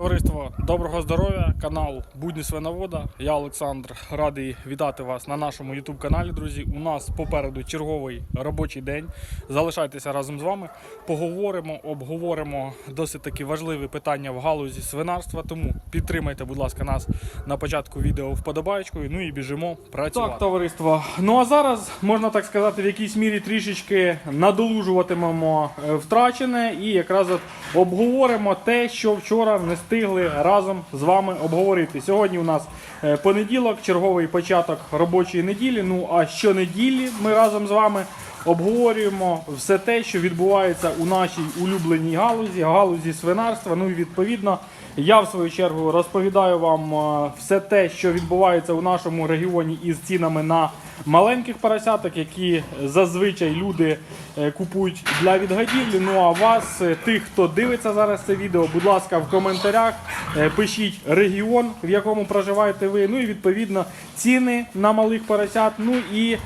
Товариство, доброго здоров'я, канал Будні Свиновода. Я Олександр, радий вітати вас на нашому YouTube каналі, друзі. У нас попереду черговий робочий день. Залишайтеся разом з вами. Поговоримо, обговоримо досить такі важливі питання в галузі свинарства. Тому підтримайте, будь ласка, нас на початку відео вподобаєчкою. Ну і біжимо працювати. Так, товариство. Ну а зараз можна так сказати, в якійсь мірі трішечки надолужуватимемо е, втрачене і якраз от обговоримо те, що вчора не встигли разом з вами обговорити. Сьогодні у нас е, понеділок, черговий початок робочої неділі. Ну а щонеділі ми разом з вами обговорюємо все те, що відбувається у нашій улюбленій галузі, галузі свинарства. Ну і відповідно. Я в свою чергу розповідаю вам е, все те, що відбувається у нашому регіоні із цінами на маленьких поросяток, які зазвичай люди е, купують для відгадівлі. Ну а вас, е, тих, хто дивиться зараз це відео, будь ласка, в коментарях е, пишіть регіон, в якому проживаєте ви. Ну і відповідно ціни на малих поросят. Ну і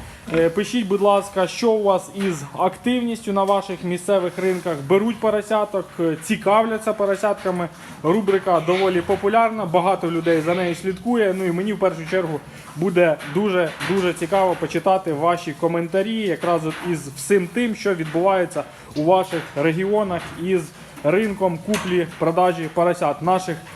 Пишіть, будь ласка, що у вас із активністю на ваших місцевих ринках. Беруть поросяток, е, цікавляться поросятками. Рубрика доволі популярна, багато людей за нею слідкує. Ну і мені в першу чергу буде дуже дуже цікаво почитати ваші коментарі, якраз із всім тим, що відбувається у ваших регіонах із ринком куплі продажі поросят. Наших Е,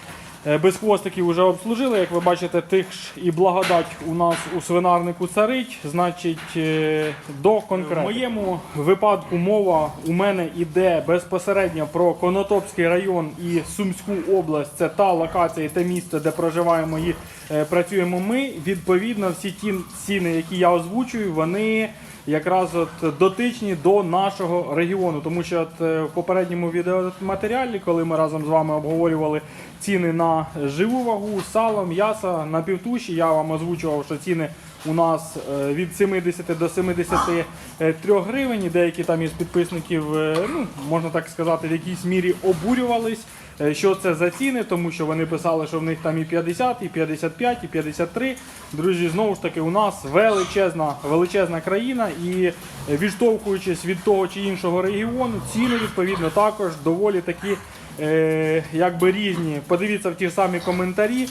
Без хвостиків вже обслужили, як ви бачите, тих ж і благодать у нас у свинарнику царить, значить, е, до конкретно. В моєму випадку мова у мене йде безпосередньо про Конотопський район і Сумську область. Це та локація і те місце, де проживаємо і е, працюємо ми. Відповідно, всі ті ціни, які я озвучую, вони якраз от дотичні до нашого регіону. Тому що от е, в попередньому відеоматеріалі, коли ми разом з вами обговорювали ціни на живу вагу, сало, м'ясо на півтуші, я вам озвучував, що ціни у нас е, від 70 до 73 гривень. Деякі там із підписників, е, ну можна так сказати, в якійсь мірі обурювались. Е, Що це за ціни, тому що вони писали, що в них там і 50, і 55, і 53. Друзі, знову ж таки, у нас величезна, величезна країна, і е, відштовхуючись від того чи іншого регіону, ціни відповідно також доволі такі. Е, якби різні. Подивіться в ті ж самі коментарі.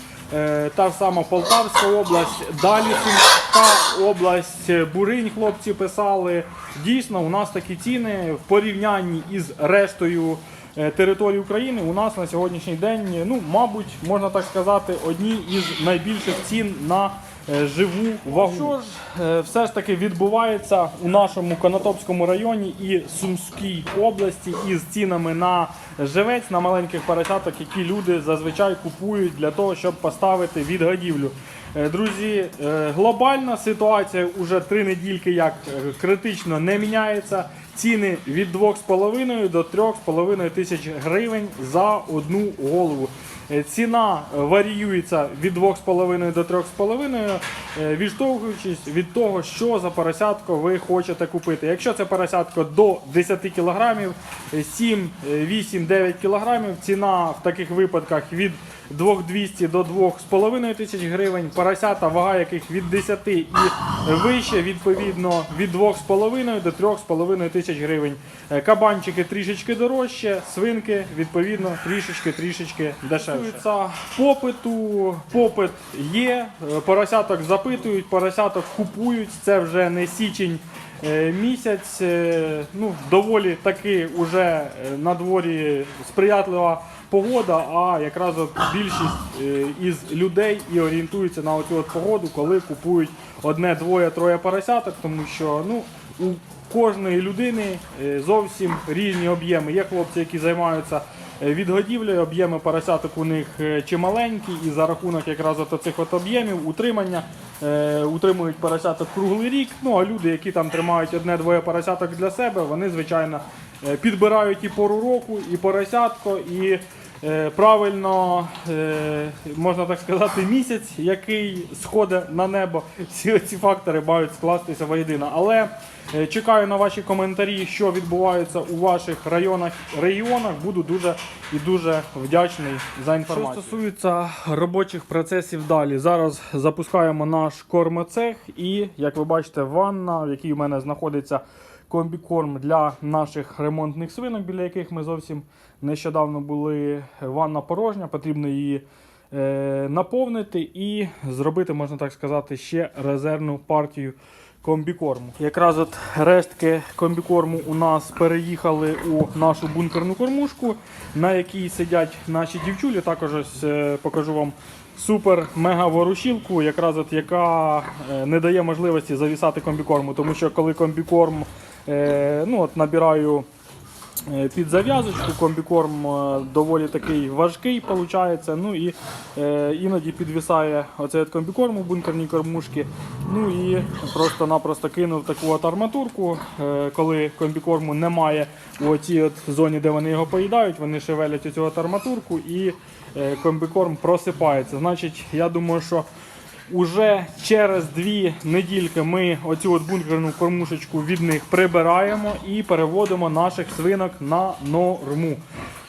Та ж сама Полтавська область, далі Сумська область, Буринь хлопці писали. Дійсно, у нас такі ціни в порівнянні із рештою території України у нас на сьогоднішній день, ну, мабуть, можна так сказати, одні із найбільших цін на е, живу вагу. Що ж е, все ж таки відбувається у нашому Конотопському районі і Сумській області із цінами на живець, на маленьких поросяток, які люди зазвичай купують для того, щоб поставити відгодівлю. Е, Друзі, е, глобальна ситуація уже три недільки як е, критично не міняється. Ціни від 2,5 до 3,5 тисяч гривень за одну голову. Е, Ціна е, варіюється від 2,5 до 3,5, е, відштовхуючись від того, що за поросятко ви хочете купити. Якщо це поросятко до 10 кг, 7, 8, 9 кг, ціна в таких випадках від 2200 до 2,5 тисяч гривень, поросята, вага яких від 10 і вище, відповідно, від 2,5 до 3,5 тисяч гривень. Е, Кабанчики трішечки дорожче, свинки, відповідно, трішечки-трішечки дешевше. Попиту, попит є, е, поросяток запитують, поросяток купують, це вже не січень. е, Місяць, ну, доволі таки уже на дворі сприятлива погода, а якраз от більшість е, із людей і орієнтуються на оцю от погоду, коли купують одне, двоє, троє поросяток, тому що ну, у кожної людини е, зовсім різні об'єми. Є хлопці, які займаються е, відгодівлею, об'єми поросяток у них чималенькі, і за рахунок якраз от цих от об'ємів утримання е, утримують поросяток круглий рік. Ну а люди, які там тримають одне-двоє поросяток для себе, вони звичайно підбирають і пору року, і поросятко, і правильно, е, можна так сказати, місяць, який сходить на небо. Всі ці фактори мають скластися воєдино. Але е, чекаю на ваші коментарі, що відбувається у ваших районах, регіонах. Буду дуже і дуже вдячний за інформацію. Що стосується робочих процесів далі, зараз запускаємо наш кормоцех і, як ви бачите, ванна, в якій у мене знаходиться комбікорм для наших ремонтних свинок, біля яких ми зовсім нещодавно були. Ванна порожня, потрібно її е, наповнити і зробити, можна так сказати, ще резервну партію комбікорму. Якраз от рештки комбікорму у нас переїхали у нашу бункерну кормушку, на якій сидять наші дівчулі. Також ось е, покажу вам супер мега ворушілку, якраз от яка е, не дає можливості завісати комбікорму, тому що коли комбікорм ну, от набираю е, під зав'язочку, комбікорм е, доволі такий важкий виходить. Ну і е, іноді підвисає оцей комбікорм у бункерній кормушці. Ну і просто-напросто кинув таку от арматурку. Е, коли комбікорму немає у цій от зоні, де вони його поїдають, вони шевелять оцю от арматурку і е, комбікорм просипається. Значить, я думаю, що Уже через дві недільки ми оцю от бункерну кормушечку від них прибираємо і переводимо наших свинок на норму.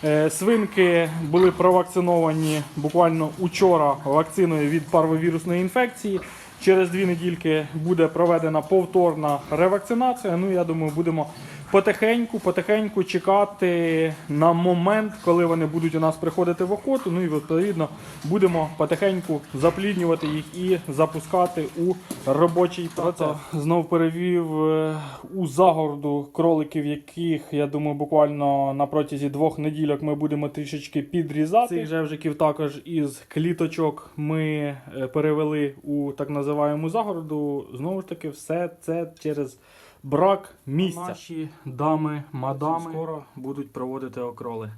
Е, Свинки були провакциновані буквально учора вакциною від парвовірусної інфекції. Через дві недільки буде проведена повторна ревакцинація. Ну я думаю, будемо потихеньку, потихеньку чекати на момент, коли вони будуть у нас приходити в охоту. Ну і відповідно будемо потихеньку запліднювати їх і запускати у робочий процес. Знов перевів е, у загороду кроликів, яких я думаю, буквально на протязі двох недільок ми будемо трішечки підрізати. Цих жевжиків також із кліточок ми е, перевели у так називаємо загороду. Знову ж таки, все це через брак місця. Наші дами, мадами скоро будуть проводити окроли.